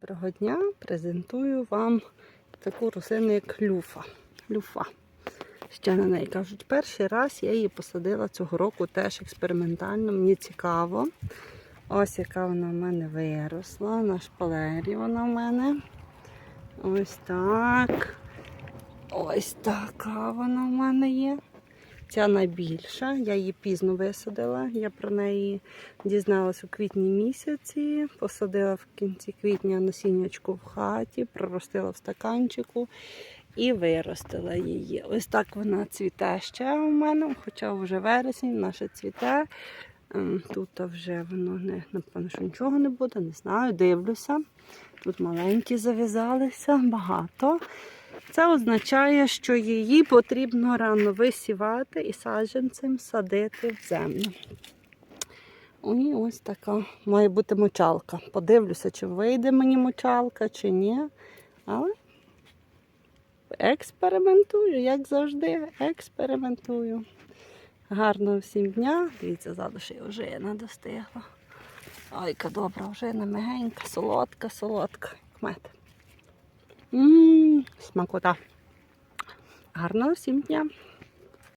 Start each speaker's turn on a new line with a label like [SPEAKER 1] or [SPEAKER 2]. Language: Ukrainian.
[SPEAKER 1] Доброго дня! Презентую вам таку рослину, як люфа. Люфа. Ще на неї кажуть, перший раз я її посадила цього року теж експериментально, мені цікаво. Ось яка вона в мене виросла. На шпалері вона в мене. Ось так. Ось така вона в мене є. Ця найбільша, я її пізно висадила. Я про неї дізналась у квітні місяці. Посадила в кінці квітня насіннячку в хаті, проростила в стаканчику і виростила її. Ось так вона цвіте ще у мене, хоча вже вересень, ще цвіте. Ем, Тут вже воно не, напевно, що нічого не буде, не знаю, дивлюся. Тут маленькі зав'язалися, багато. Це означає, що її потрібно рано висівати і саджанцем садити в землю. І ось така має бути мочалка. Подивлюся, чи вийде мені мочалка, чи ні. Але експериментую, як завжди, експериментую. Гарного всім дня. Дивіться, й ожина достигла. Ой, яка добра ожина, мягенька, солодка, солодка, як мед. Смакота. Гарного всім дня!